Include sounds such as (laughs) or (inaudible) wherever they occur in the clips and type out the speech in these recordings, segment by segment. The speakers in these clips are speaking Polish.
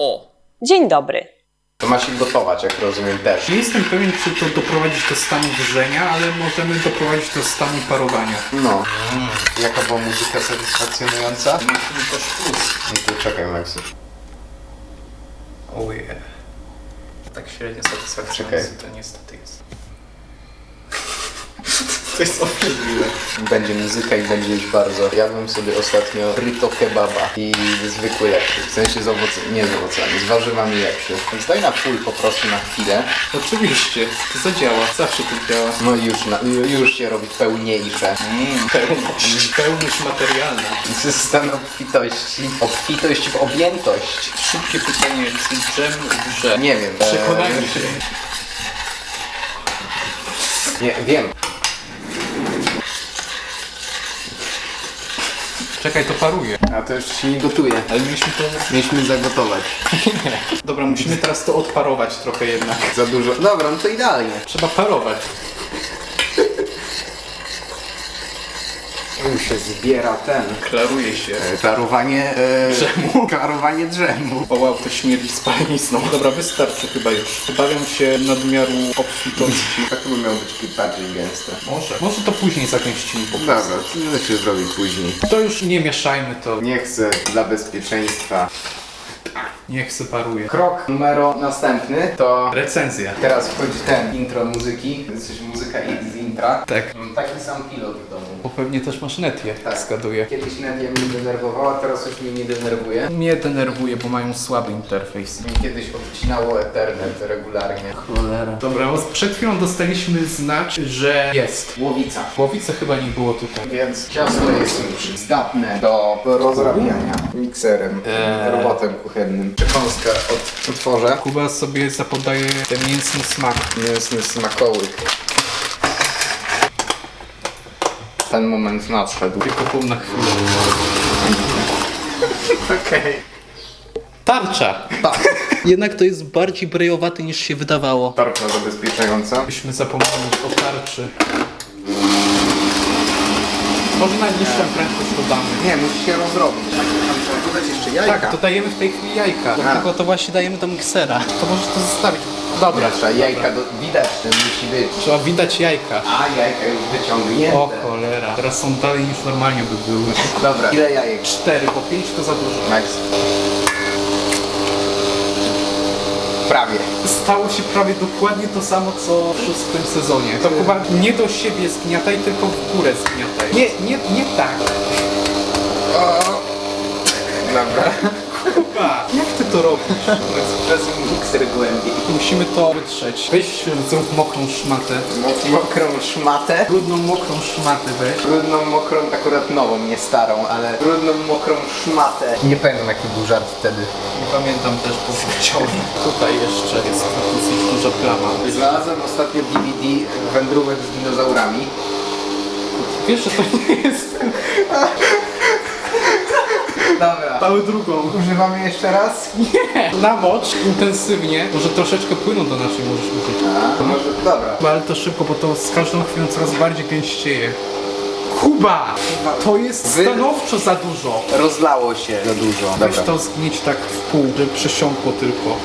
O! Dzień dobry. To ma się gotować, jak rozumiem też. Nie jestem pewien, czy to doprowadzić do stanu wrzenia, ale możemy doprowadzić do stanu parowania. No. Jaka była muzyka satysfakcjonująca? Musimy też plus. No to czekaj, Maxi. Ojej. Tak średnio satysfakcjonujący to niestety jest. To jest obrzydliwe. Będzie muzyka i będzie już bardzo. Jadłem sobie ostatnio frito kebaba i zwykły lepszy. W sensie z owocami, nie z owocami, z warzywami lepszy. Więc daj na full po prostu na chwilę. Oczywiście, to zadziała. Zawsze to działa. No i już, na, już się robi pełniejsze. Mm, pełność. Pełność materialna. To jest stan obfitości. Obfitość w objętość. Szybkie pytanie, czy dżem grze? Nie wiem. e, Przekonajmy się. Nie, wiem. Czekaj, to paruje. A to już się nie gotuje. Ale mieliśmy to... Mieliśmy zagotować. (laughs) Dobra, musimy teraz to odparować trochę jednak. Za dużo. Dobra, no to idealnie. Trzeba parować. Już się zbiera ten. Klaruje się. Klarowanie e, Drzemu. (laughs) Klarowanie drzemu. O wow, to śmierdzi spalenizną. Dobra, wystarczy chyba już. Obawiam się nadmiaru obfitości. Tak to by miało być bardziej gęste. Może. Może to później zagęścimy po prostu. Dobra, to da się zrobić później. To już nie mieszajmy to. Nie chcę dla bezpieczeństwa. Niech se paruje. Krok numero następny to Recenzja. teraz wchodzi ten intro muzyki. To jest muzyka i Tak. Mam taki sam pilot w domu. Bo pewnie też masz netię, tak zgaduję. Kiedyś Nadia mnie denerwowała, teraz już mnie nie denerwuje. Mnie denerwuje, bo mają słaby interfejs. Mi kiedyś odcinało Ethernet regularnie. Cholera. Dobra, bo przed chwilą dostaliśmy znać, że jest. Łowica. Głowicy chyba nie było tutaj. Więc ciasto jest już zdatne do rozrabiania mikserem, Eee. robotem kuchennym. Przekąska od utworze. Kuba sobie zapodaje ten mięsny smak. Mięsny smakołyk. Ten moment nadszedł. Tylko pół na chwilę. (laughs) Okej. Tarcza! Tak. Jednak to jest bardziej brejowaty niż się wydawało. Tarcza zabezpieczająca. Byśmy zapomnieli o tarczy. Może na niższą prędkość dodamy. Nie, musi się rozrobić. Dodać jeszcze jajka. Tak, dodajemy w tej chwili jajka. Dlatego to właśnie dajemy do miksera. To możesz to zostawić. Dobra, Trzeba jajka do... widać, że musi być. trzeba widać jajka. A jajka już wyciągnięte. O cholera. Teraz są dalej niż normalnie by były. Dobra. Ile jajek? Cztery, bo pięć to za dużo. Max. Prawie. Stało się prawie dokładnie to samo, co w szóstym sezonie. To chyba nie do siebie zgniataj, tylko w górę zgniataj. Nie, nie, nie tak. O. Dobra. Kuba, jak to robisz? Przez mikser głębiej. Musimy to wytrzeć. Weź, zrób mokrą szmatę. Mo- Mokrą szmatę. Brudną, mokrą szmatę weź. Brudną, mokrą, akurat nową, nie starą, ale brudną, mokrą szmatę. Nie pamiętam jaki był żart wtedy. Nie pamiętam też po wciąż. Tutaj jeszcze jest dosyć duża plama. Znalazłem ostatnio DVD wędrówek z dinozaurami. Wiesz, że to nie jest... Dobra. Cały drugą. Używamy jeszcze raz? Namocz intensywnie. Może troszeczkę płynu do naszej możesz użyć. A, to może, dobra. Kuba, ale to szybko, bo to z każdą chwilą coraz bardziej gęścieje. Kuba! To jest Wy- stanowczo za dużo. Rozlało się za dużo. Weź to zgnieć tak w pół, żeby przesiąkło tylko.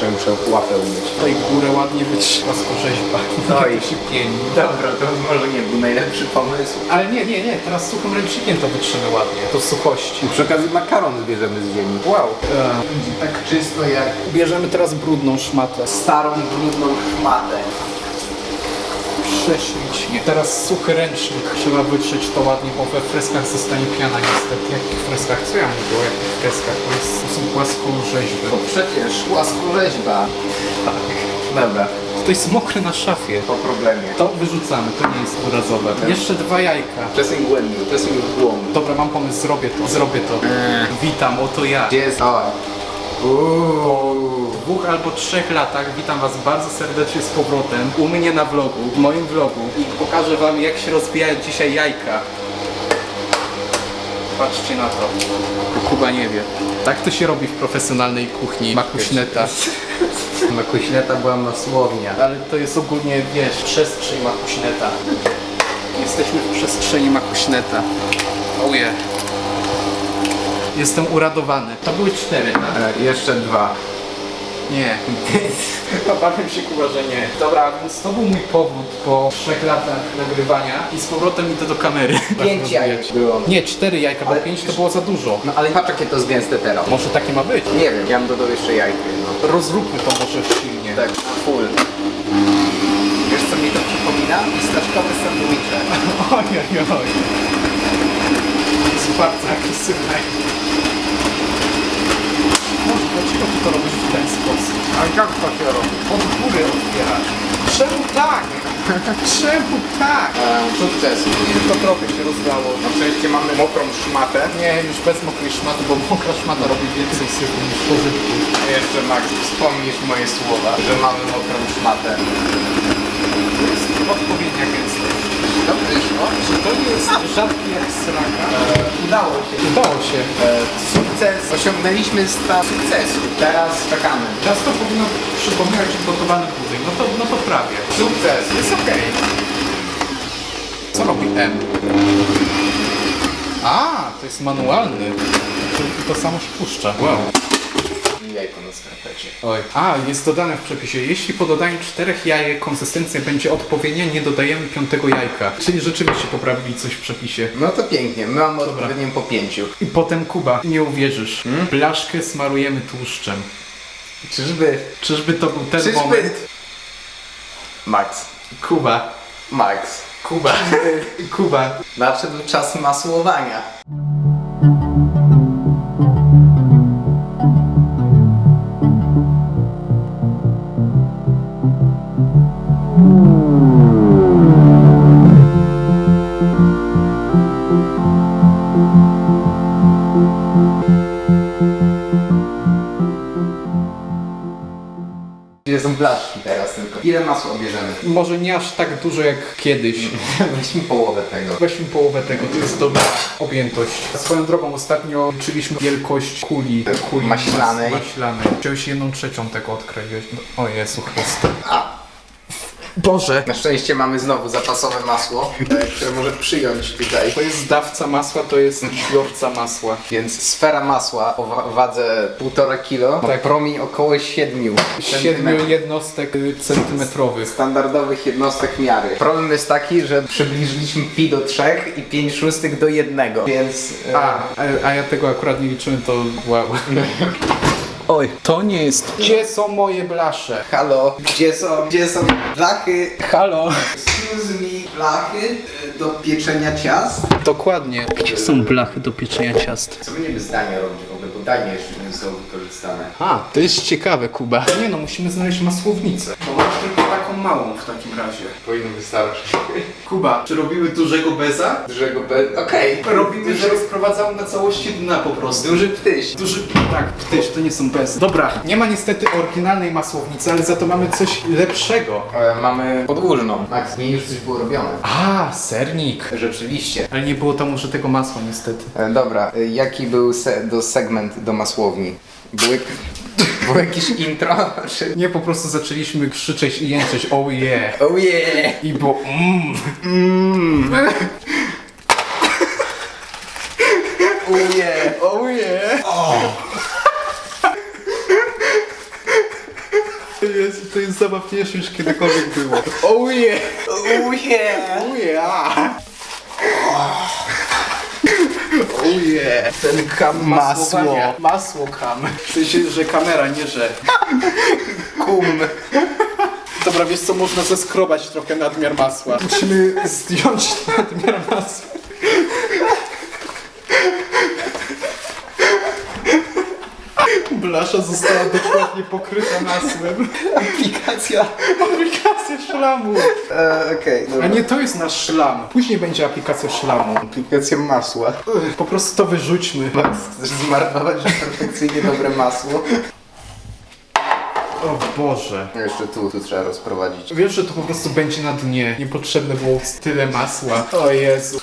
Czy muszę łapę umyć? Tutaj górę ładnie wytrzyma płaskorzeźba. Oj. to się pieni. Dobra, to może nie był najlepszy pomysł. Ale nie, nie, nie, teraz suchym ręcznikiem to wytrzymy ładnie, do suchości. Przy okazji makaron zbierzemy z ziemi. Wow. Będzie tak czysto jak Bierzemy teraz brudną szmatę. starą, brudną szmatę. Prześlicznie. Teraz suchy ręcznik. Trzeba wytrzeć to ładnie, bo we freskach zostanie piana niestety. Jakich freskach? Co ja mówię o jakich freskach? To, jest, to są płaskorzeźby. To przecież płaskorzeźba. Dobra, To jest mokre na szafie. po problemie. To wyrzucamy, to nie jest urazowe. Jeszcze dwa jajka. Pressing głębiej, pressing w głąb. Dobra, mam pomysł, zrobię to, zrobię to. Witam, oto ja. Gdzie jest? O. Uuu. dwóch albo trzech latach witam Was bardzo serdecznie z powrotem u mnie na vlogu, w moim vlogu i pokażę Wam jak się rozbijają dzisiaj jajka. Patrzcie na to. Kuba nie wie. Tak to się robi w profesjonalnej kuchni makuśneta. (laughs) Makuśneta była masłownia. Ale to jest ogólnie, wiesz, przestrzeń makuśneta. Jesteśmy w przestrzeni makuśneta. Oh yeah. Jestem uradowany. To były cztery, tak? E, jeszcze dwa. Nie. (laughs) Obawiam się Kuba, że nie. Dobra, więc to był mój powód po trzech latach nagrywania i z powrotem idę do kamery. (laughs) Pięć jajek było. Nie, cztery jajka, bo Ale pięć to było za dużo. No ale patrz jakie to zgęste teraz. Może takie ma być. Nie wiem, ja bym dodał jeszcze jajko jedno. Rozróbmy to może silnie. Tak, full. Wiesz co mi to przypomina? Pistaszkowe sandwicze. Oj, oj, oj. Bardzo agresywne. Może dlaczego ty to robisz w ten sposób? A jak to się robi? Od góry otwierasz. Czemu tak? Czemu tak? Sukces. Tylko trochę się rozdało. Na szczęście mamy mokrą szmatę. Nie, już bez mokrej szmaty, bo mokra szmata robi więcej syfu niż pożytku. A jeszcze Max, wspomnisz moje słowa, że mamy mokrą szmatę. To jest odpowiednia gęstość. To wyszło. Czy to nie jest rzadki jak sraka? Udało się. Udało się. E, sukces. Osiągnęliśmy stan sukcesu. Teraz czekamy. Teraz to powinno przypominać gotowany budyń. No to, no to prawie. Sukces. Jest okej. Co robi M? A, to jest manualny. To, to samo się puszcza. Wow. Jajko na skarpecie. Oj. A, jest dodane w przepisie. Jeśli po dodaniu czterech jajek konsystencja będzie odpowiednia, nie dodajemy piątego jajka. Czyli rzeczywiście poprawili coś w przepisie. No to pięknie. My mamy odpowiednią po pięciu. I potem Kuba, nie uwierzysz, blaszkę smarujemy tłuszczem. Czyżby? Czyżby to był ten Czyżby? moment? Max. Kuba, Max. Kuba, Kuba. Nadszedł czas masłowania. Ile masła bierzemy? Może nie aż tak dużo jak kiedyś. (laughs) Weźmy połowę tego. Weźmy połowę tego, to jest dobra objętość. Swoją drogą ostatnio liczyliśmy wielkość kuli, kuli Maślanej. mas- maślanej. Wziąłeś jedną trzecią tego odkroiłeś. O Jezu Chryste. Boże! Na szczęście mamy znowu zapasowe masło, e, które może przyjąć tutaj. To jest dawca masła, to jest biorca masła. Więc sfera masła o wa- wadze 1,5 kg Tak. promień około 7 Siedmiu jednostek y, centymetrowych. standardowych jednostek miary. Problem jest taki, że przybliżyliśmy pi do 3 i 5 szóstych do 1, więc... e, A, a, a ja tego akurat nie liczyłem, to wow. (laughs) Oj, to nie jest. Gdzie są moje blasze? Halo, gdzie są, gdzie są blachy? Halo? Excuse me, blachy e, do pieczenia ciast? Dokładnie. Gdzie są blachy do pieczenia ciast? Co by nie by zdania robić w ogóle, bo danie jeszcze nie zostało wykorzystane. A, to jest ciekawe, Kuba. Nie no, musimy znaleźć masłownicę. To masz tylko taką małą w takim razie. Powinno wystarczyć. (laughs) Kuba, czy robimy dużego beza? Dużego be... Okej. Robimy, że rozprowadzamy na całości dna po prostu. Duży ptyś. Duży, tak, ptyś, to nie są bezy. Dobra, nie ma niestety oryginalnej masłownicy, ale za to mamy coś lepszego. E, mamy podłużną. Max, nie już coś było robione. A, sernik. Rzeczywiście. Ale nie było tam użytego masła niestety. E, dobra, e, jaki był se do segment do masłowni? Był, jak- było jakieś intro? Czy... Nie, po prostu zaczęliśmy krzyczeć i jęczeć, oh yeah. Oh yeah! I było mmm. Oh yeah! Oh yeah. To jest, to jest zabawniejsze niż kiedykolwiek było. Oh yeah. Oh yeah! Oh yeah. Oh yeah. Ten kam Masło. Masło kam. W sensie, że kamera, nie że. (laughs) kum. Dobra, wiesz co, można zeskrobać trochę nadmiar masła. Musimy zdjąć nadmiar masła. Blasza została dokładnie pokryta masłem. Aplikacja. Aplikacja szlamu. E, Okej, A dobra. nie, to jest nasz szlam. Później będzie aplikacja szlamu. Aplikacja masła. Ech, Po prostu to wyrzućmy. Chcesz zmarnować perfekcyjnie dobre masło? O Boże. Jeszcze tu, tu trzeba rozprowadzić. Wiesz, że to po prostu będzie na dnie. Niepotrzebne było tyle masła. O Jezu.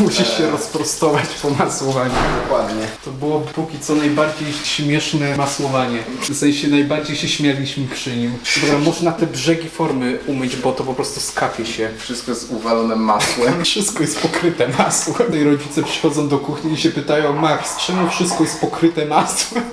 Musisz się rozprostować po masłowaniu. Dokładnie. To było póki co najbardziej śmieszne masłowanie. W sensie najbardziej się śmialiśmy przy nim. Dobra, można te brzegi formy umyć, bo to po prostu skapie się. Wszystko jest uwalone masłem. (laughs) Wszystko jest pokryte masłem. I rodzice przychodzą do kuchni i się pytają, Max, czemu wszystko jest pokryte masłem?